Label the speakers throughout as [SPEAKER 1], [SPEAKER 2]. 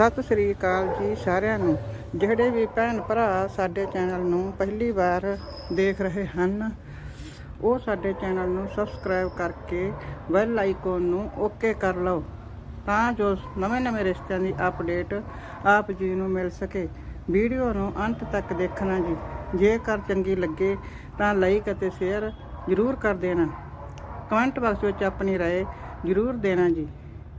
[SPEAKER 1] ਸਤਿ ਸ੍ਰੀ ਅਕਾਲ ਜੀ ਸਾਰਿਆਂ ਨੂੰ ਜਿਹੜੇ ਵੀ ਭੈਣ ਭਰਾ ਸਾਡੇ ਚੈਨਲ ਨੂੰ ਪਹਿਲੀ ਵਾਰ ਦੇਖ ਰਹੇ ਹਨ ਉਹ ਸਾਡੇ ਚੈਨਲ ਨੂੰ ਸਬਸਕ੍ਰਾਈਬ ਕਰਕੇ ਬੈਲ ਆਈਕਨ ਨੂੰ ਓਕੇ ਕਰ ਲਓ ਤਾਂ ਜੋ ਨਵੇਂ-ਨਵੇਂ ਰਿਸ਼ਤਿਆਂ ਦੀ ਅਪਡੇਟ ਆਪ ਜੀ ਨੂੰ ਮਿਲ ਸਕੇ ਵੀਡੀਓ ਨੂੰ ਅੰਤ ਤੱਕ ਦੇਖਣਾ ਜੀ ਜੇਕਰ ਚੰਗੀ ਲੱਗੇ ਤਾਂ ਲਾਈਕ ਅਤੇ ਸ਼ੇਅਰ ਜ਼ਰੂਰ ਕਰ ਦੇਣਾ ਕਮੈਂਟ ਬਾਕਸ ਵਿੱਚ ਆਪਣੀ رائے ਜ਼ਰੂਰ ਦੇਣਾ ਜੀ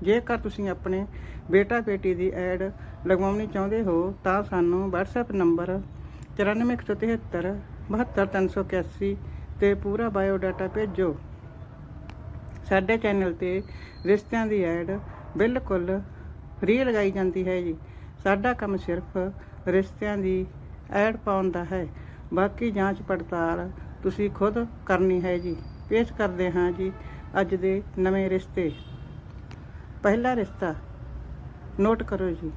[SPEAKER 1] ਜੇਕਰ ਤੁਸੀਂ ਆਪਣੇ ਬੇਟਾ ਬੇਟੀ ਦੀ ਐਡ ਲਗਵਾਉਣੀ ਚਾਹੁੰਦੇ ਹੋ, ਤਾਂ ਸਾਨੂੰ WhatsApp ਨੰਬਰ 9473 72381 ਤੇ ਪੂਰਾ ਬਾਇਓ ਡਾਟਾ ਭੇਜੋ। ਸਾਡੇ ਚੈਨਲ ਤੇ ਰਿਸ਼ਤਿਆਂ ਦੀ ਐਡ ਬਿਲਕੁਲ ਫ੍ਰੀ ਲਗਾਈ ਜਾਂਦੀ ਹੈ ਜੀ। ਸਾਡਾ ਕੰਮ ਸਿਰਫ ਰਿਸ਼ਤਿਆਂ ਦੀ ਐਡ ਪਾਉਣ ਦਾ ਹੈ। ਬਾਕੀ ਜਾਂਚ ਪੜਤਾਲ ਤੁਸੀਂ ਖੁਦ ਕਰਨੀ ਹੈ ਜੀ। ਪੇਸ਼ ਕਰਦੇ ਹਾਂ ਜੀ ਅੱਜ ਦੇ ਨਵੇਂ ਰਿਸ਼ਤੇ। ਪਹਿਲਾ ਰਿਸ਼ਤਾ। ਨੋਟ ਕਰੋ ਜੀ।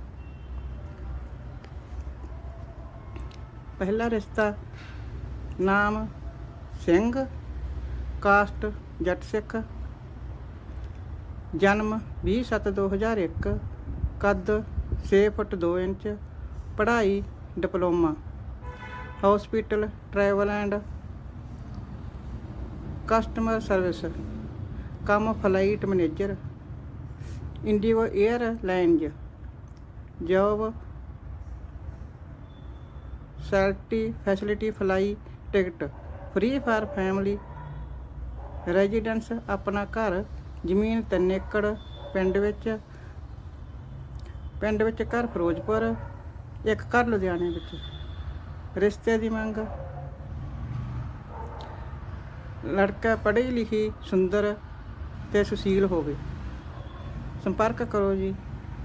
[SPEAKER 1] ਪਹਿਲਾ ਰਿਸ਼ਤਾ ਨਾਮ ਸਿੰਘ ਕਾਸਟ ਜੱਟ ਸਿੱਖ, ਜਨਮ 20/7/2001 ਕੱਦ 6 ਫੁੱਟ 2 ਇੰਚ, ਪੜ੍ਹਾਈ diploma hospital travel and customer service ਕੰਮ flight manager IndiGo airlines job, ਸੈਲਟੀ, facility, fly, ticket. Free for family. Residence ਆਪਣਾ ਘਰ, ਜ਼ਮੀਨ 3 ਏਕੜ, ਪਿੰਡ ਵਿੱਚ ਪਿੰਡ ਵਿੱਚ ਘਰ ਫਿਰੋਜ਼ਪੁਰ, ਇੱਕ ਘਰ ਲੁਧਿਆਣੇ ਵਿੱਚ। ਰਿਸ਼ਤੇ ਦੀ ਮੰਗ। ਲੜਕਾ ਪੜ੍ਹੀ ਲਿਖੀ, ਸੁੰਦਰ ਤੇ ਸੁਸ਼ੀਲ ਹੋਵੇ। ਸੰਪਰਕ ਕਰੋ ਜੀ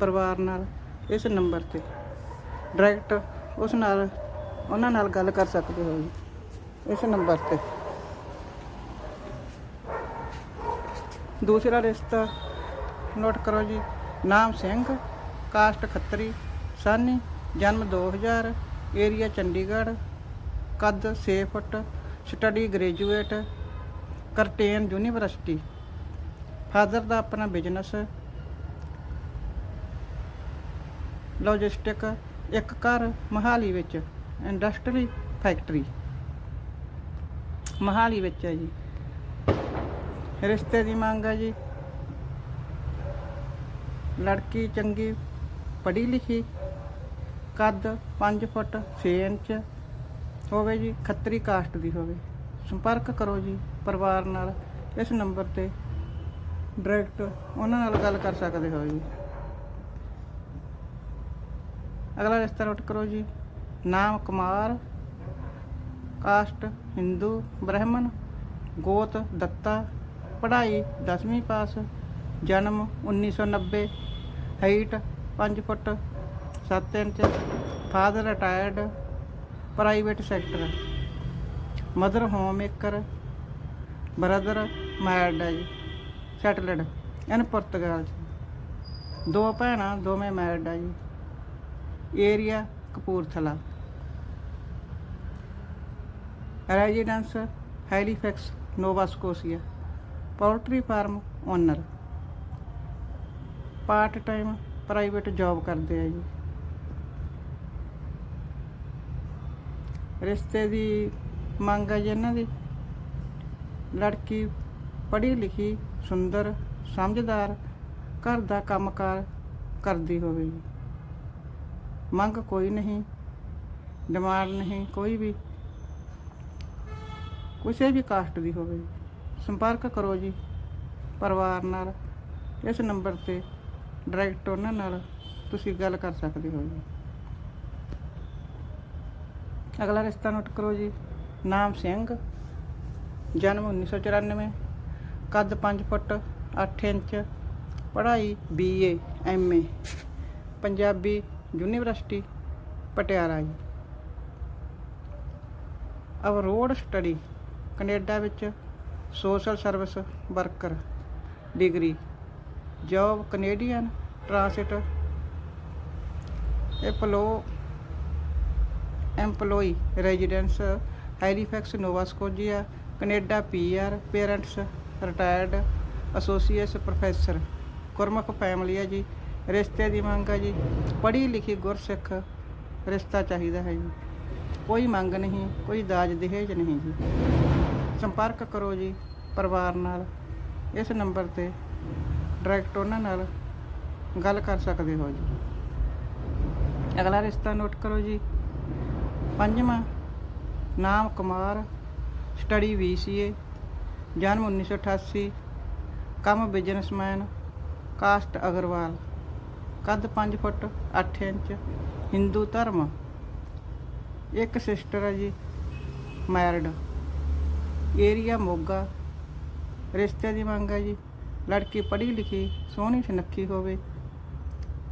[SPEAKER 1] ਪਰਿਵਾਰ ਨਾਲ ਇਸ ਨੰਬਰ ਤੇ। ਡਾਇਰੈਕਟ ਉਸ ਨਾਲ, ਉਹਨਾਂ ਨਾਲ ਗੱਲ ਕਰ ਸਕਦੇ ਹੋ ਜੀ ਇਸ ਨੰਬਰ ਤੇ। ਦੂਸਰਾ ਰਿਸ਼ਤਾ ਨੋਟ ਕਰੋ ਜੀ, ਨਾਮ ਸਿੰਘ, ਕਾਸਟ ਖੱਤਰੀ, ਸਾਨੀ, ਜਨਮ 2000 ਏਰੀਆ ਚੰਡੀਗੜ੍ਹ, ਕੱਦ 6 ਫੁੱਟ, study graduate, Curtin university. Father ਦਾ ਆਪਣਾ ਬਿਜ਼ਨਸ ਲੌਜਿਸਟਿਕ ਇੱਕ ਘਰ ਮਹਾਲੀ ਵਿੱਚ, ਇੰਡਸਟਰੀ ਫੈਕਟਰੀ। ਮਹਾਲੀ ਵਿੱਚ ਹੈ ਜੀ। ਰਿਸ਼ਤੇ ਦੀ ਮੰਗ ਹੈ ਜੀ। ਲੜਕੀ ਚੰਗੀ ਪੜ੍ਹੀ ਲਿਖੀ, ਕੱਦ 5 ਫੁੱਟ 6 ਇੰਚ ਹੋਵੇ ਜੀ, ਖੱਤਰੀ ਕਾਸਟ ਦੀ ਹੋਵੇ। ਸੰਪਰਕ ਕਰੋ ਜੀ ਪਰਿਵਾਰ ਨਾਲ। ਇਸ ਨੰਬਰ ਤੇ ਡਾਇਰੈਕਟ ਉਹਨਾਂ ਨਾਲ ਗੱਲ ਕਰ ਸਕਦੇ ਹੋ ਜੀ। ਅਗਲਾ ਰਿਸ਼ਤਾ ਨੋਟ ਕਰੋ ਜੀ। ਨਾਮ ਕੁਮਾਰ, ਕਾਸਟ, ਹਿੰਦੂ, ਬ੍ਰਾਹਮਣ, ਗੋਤ, ਦੱਤਾ, ਪੜ੍ਹਾਈ 10ਵੀਂ ਪਾਸ, ਜਨਮ 1990 height 5 foot 7 inch father retired private sector mother home maker brother married ਹੈ ਜੀ ਸੈਟਲਡ ਇਨ ਪੁਰਤਗਾਲ 'ਚ ਦੋ ਭੈਣਾਂ, ਦੋਵੇਂ ਮੈਰਿਡ ਹੈ ਜੀ। Area Kapurthala. Residence Halifax Nova Scotia. Poultry farm owner. Part time private job ਕਰਦੇ ਆ ਜੀ। ਰਿਸ਼ਤੇ ਦੀ ਮੰਗ ਹੈ ਜੀ ਇਹਨਾਂ ਦੀ। ਲੜਕੀ ਪੜ੍ਹੀ ਲਿਖੀ, ਸੁੰਦਰ, ਸਮਝਦਾਰ, ਘਰ ਦਾ ਕੰਮਕਾਰ ਕਰਦੀ ਹੋਵੇ ਜੀ। ਮੰਗ ਕੋਈ ਨਹੀਂ, ਡਿਮਾਂਡ ਨਹੀਂ, ਕੋਈ ਵੀ। ਕਿਸੇ ਵੀ ਕਾਸਟ ਦੀ ਹੋਵੇ। ਸੰਪਰਕ ਕਰੋ ਜੀ, ਪਰਿਵਾਰ ਨਾਲ, ਇਸ ਨੰਬਰ ਤੇ ਡਾਇਰੈਕਟ ਉਹਨਾਂ ਨਾਲ ਤੁਸੀਂ ਗੱਲ ਕਰ ਸਕਦੇ ਹੋ ਜੀ। ਅਗਲਾ ਰਿਸ਼ਤਾ ਨੋਟ ਕਰੋ ਜੀ, ਨਾਮ ਸਿੰਘ, ਜਨਮ 1994 ਕੱਦ 5 ਫੁੱਟ 8 ਇੰਚ, ਪੜ੍ਹਾਈ BA MA Punjabi university, Patiala ਜੀ। ਅਵਰੋਡ ਸਟੱਡੀ ਕੈਨੇਡਾ ਵਿੱਚ social service worker degree job Canadian transit ਐਪਲੋ employee residence Halifax Nova Scotia Canada PR parents retired associate professor Gurmukh family ਹੈ ਜੀ। ਰਿਸ਼ਤੇ ਦੀ ਮੰਗ ਹੈ ਜੀ। ਪੜ੍ਹੀ ਲਿਖੀ ਗੁਰਸਿੱਖ ਰਿਸ਼ਤਾ ਚਾਹੀਦਾ ਹੈ ਜੀ। ਕੋਈ ਮੰਗ ਨਹੀਂ, ਕੋਈ ਦਾਜ ਦਹੇਜ ਨਹੀਂ ਜੀ। ਸੰਪਰਕ ਕਰੋ ਜੀ ਪਰਿਵਾਰ ਨਾਲ। ਇਸ ਨੰਬਰ ਤੇ ਡਾਇਰੈਕਟ ਉਹਨਾਂ ਨਾਲ ਗੱਲ ਕਰ ਸਕਦੇ ਹੋ ਜੀ। ਅਗਲਾ ਰਿਸ਼ਤਾ ਨੋਟ ਕਰੋ ਜੀ। ਪੰਜਵਾਂ, ਨਾਮ ਕੁਮਾਰ ਸਟੱਡੀ ਵੀਸੀਏ ਜਨਮ 1988 ਕੰਮ ਬਿਜ਼ਨਸਮੈਨ ਕਾਸਟ ਅਗਰਵਾਲ। ਕੱਦ 5 ਫੁੱਟ 8 ਇੰਚ, ਹਿੰਦੂ ਧਰਮ। ਇੱਕ ਸਿਸਟਰ ਹੈ ਜੀ, ਮੈਰਿਡ। ਏਰੀਆ ਮੋਗਾ। ਰਿਸ਼ਤੇ ਦੀ ਮੰਗ ਹੈ ਜੀ, ਲੜਕੀ ਪੜ੍ਹੀ ਲਿਖੀ, ਸੋਹਣੀ ਸੁਨੱਖੀ ਹੋਵੇ।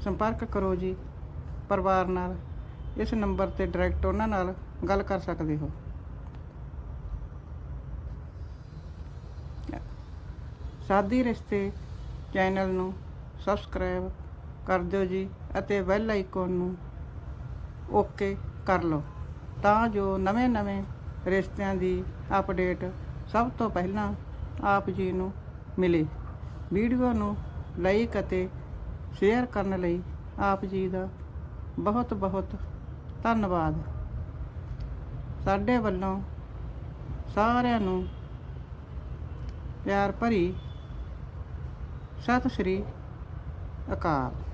[SPEAKER 1] ਸੰਪਰਕ ਕਰੋ ਜੀ, ਪਰਿਵਾਰ ਨਾਲ। ਇਸ ਨੰਬਰ ਤੇ ਡਾਇਰੈਕਟ ਉਹਨਾਂ ਨਾਲ ਗੱਲ ਕਰ ਸਕਦੇ ਹੋ। ਸਾਦੀ ਰਿਸ਼ਤੇ ਚੈਨਲ ਨੂੰ ਸਬਸਕ੍ਰਾਈਬ ਕਰ ਦਿਓ ਜੀ ਅਤੇ ਬੈਲ ਆਈਕਨ ਨੂੰ ਓਕੇ ਕਰ ਲਓ। ਤਾਂ ਜੋ ਨਵੇਂ-ਨਵੇਂ ਰਿਸ਼ਤਿਆਂ ਦੀ ਅਪਡੇਟ ਸਭ ਤੋਂ ਪਹਿਲਾਂ ਆਪ ਜੀ ਨੂੰ ਮਿਲੇ। ਵੀਡੀਓ ਨੂੰ ਲਾਈਕ ਅਤੇ ਸ਼ੇਅਰ ਕਰਨ ਲਈ ਆਪ ਜੀ ਦਾ ਬਹੁਤ ਬਹੁਤ ਧੰਨਵਾਦ। ਸਾਡੇ ਵੱਲੋਂ ਸਾਰਿਆਂ ਨੂੰ ਪਿਆਰ ਭਰੀ ਸਤਿ ਸ਼੍ਰੀ ਅਕਾਲ।